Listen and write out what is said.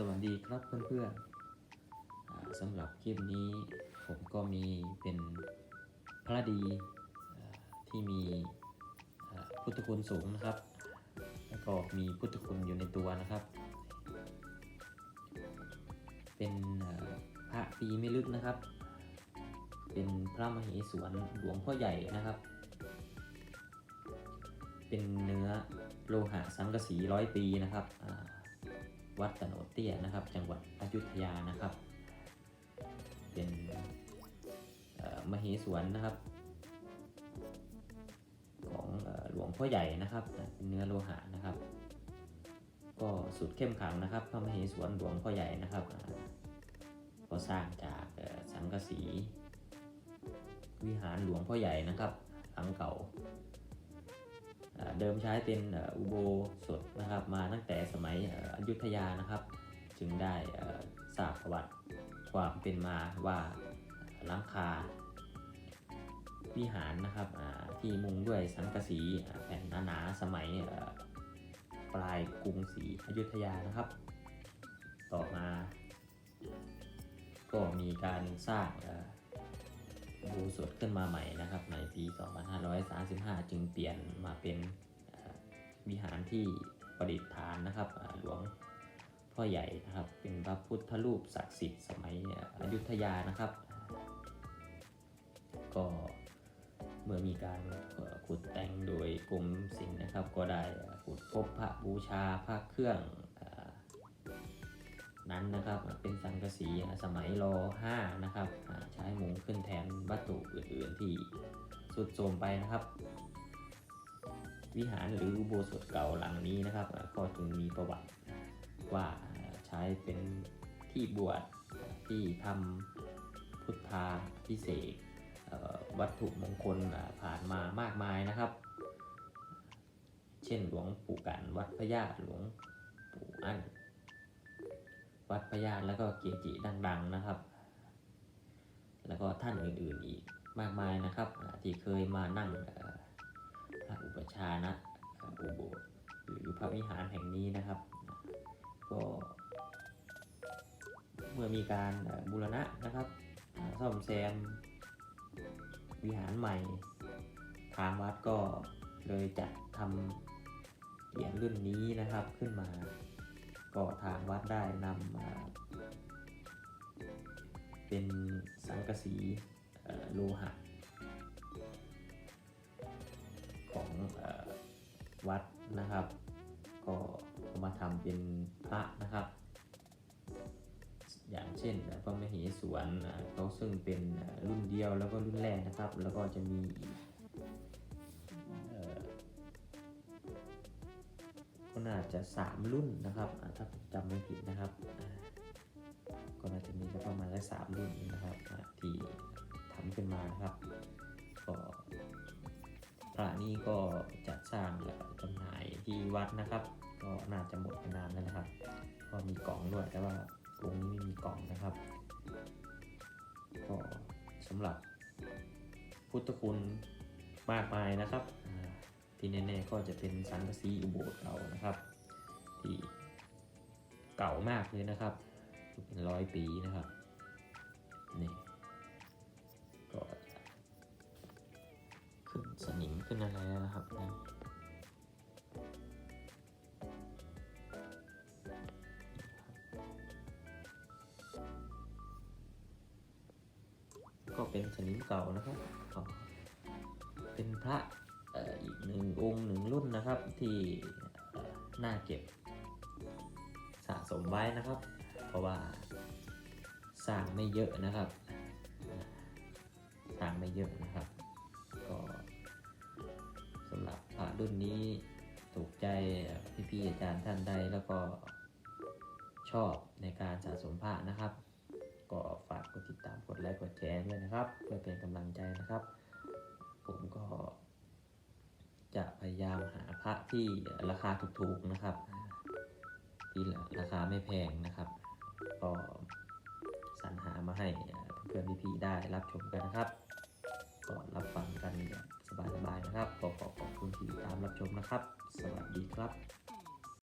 สวัสดีครับเพื่อนๆสำหรับคลิปนี้ผมก็มีเป็นพระดีที่มีพุทธคุณสูงนะครับ แล้วก็มีพุทธคุณอยู่ในตัวนะครับ เป็นพระปีไม่ลึกนะครับ เป็นพระมเหสวนหลวงพ่อใหญ่นะครับ เป็นเนื้อโลหะสังกะสีร้อยปีนะครับ วัดตโนเตี้ยนะครับ จังหวัดอยุธยานะครับ เป็นมเหสวนนะครับ ของอหลวงพ่อใหญ่นะครับเป็นเนื้อโลหะนะครับ ก็สุดเข้มขังนะครับ พระมเหสวนหลวงพ่อใหญ่นะครับอ่าก็สร้างจากสังกะสี วิหารหลวงพ่อใหญ่นะครับหลังเก่า เดิมใช้เป็นอุโบสถนะครับ มาตั้งแต่สมัยอยุธยานะครับ จึงได้ทราบประวัติความเป็นมาว่าหลังคาวิหารนะครับที่มุงด้วยสังกะสีแผ่นหนาๆสมัยปลายกรุงศรีอยุธยานะครับ ต่อมา ก็มีการสร้าง บสถขึ้นมาใหม่นะครับ ในปี 2535 จึงเปลี่ยนมาเป็นวิหารที่ประดิษฐานนะครับหลวงพ่อใหญ่นะครับ เป็นพระพุทธรูปศักดิ์สิทธิ์สมัยอยุธยานะครับ ก็เมื่อมีการขุดแต่งโดยกรมศิลป์นะครับ ก็ได้ขุดพบพระบูชาพระเครื่อง นั้นนะครับเป็นสังกะสีสมัยร5นะครับใช้มุงขึ้นแทนวัตถุอื่นๆที่สุดโทมไปนะครับ วิหารหรืออุโบสถเก่าหลังนี้นะครับ ก็จึงมีประวัติว่าใช้เป็นที่บวชที่ทำพุทธาพิเศษวัตถุมงคลผ่านมามากมายนะครับ เช่นหลวงปู่กันวัดพระญาติหลวงปู่อั้น วัดพญาตแล้วก็เกจิดังๆนะครับ แล้วก็ท่านอื่นๆอีกมากมายนะครับ ที่เคยมานั่งพระอุปชฌานะอุโบสถหรือพระวิหารแห่งนี้นะครับ ก็เมื่อมีการบูรณะนะครับซ่อมแซมวิหารใหม่ ทางวัดก็เลยจัดทำเหรียญรุ่นนี้นะครับขึ้นมา ก็ทางวัดได้นำมาเป็นสังกะสีโลหะ ของอวัดนะครับ ก็มาทำเป็นพระนะครับ อย่างเช่นพระมเหสวนเขาซึ่งเป็นรุ่นเดียวแล้วก็รุ่นแรกนะครับ แล้วก็จะมีอีก ก็น่าจะสามรุ่นนะครับถ้าผมจำไม่ผิดนะครับ ก็น่าจะมีประมาณสักสามรุ่นนะครับที่ทำขึ้นมานะครับ ก็พระนี้ก็จัดสร้างและจำหน่ายที่วัดนะครับ ก็น่าจะหมดไปนานแล้วนะครับ ก็มีกล่องด้วยแต่ว่าองค์นี้ไม่มีกล่องนะครับ ก็สำหรับพุทธคุณมากมายนะครับ ที่แน่ๆก็จะเป็นสังกะสีอุโบสถเก่านะครับ ที่เก่ามากเลยนะครับเป็นร้อยปีนะครับนี่ก็ขึ้นสนิมขึ้นอะไรแล้วนะครับนี่ก็เป็นสนิมเก่านะครับ เป็นพระ อีกหนึ่งองค์หนึ่งรุ่นนะครับที่น่าเก็บสะสมไว้นะครับ เพราะว่าสร้างไม่เยอะนะครับสร้างไม่เยอะนะครับ ก็สำหรับพระรุ่นนี้ถูกใจพี่ๆอาจารย์ท่านใดแล้วก็ชอบในการสะสมพระนะครับ ก็ฝากกดติดตามกดไลค์กดแชร์ด้วยนะครับ เพื่อเป็นกำลังใจนะครับ ผมก็ จะพยายามหาพระที่ราคาถูกๆนะครับ ที่ราคาไม่แพงนะครับ ก็สรรหามาให้เพื่อนพี่ๆได้รับชมกันนะครับก่อนรับฟังกันสบายๆนะครับขอขอบคุณที่ตามรับชมนะครับ สวัสดีครับ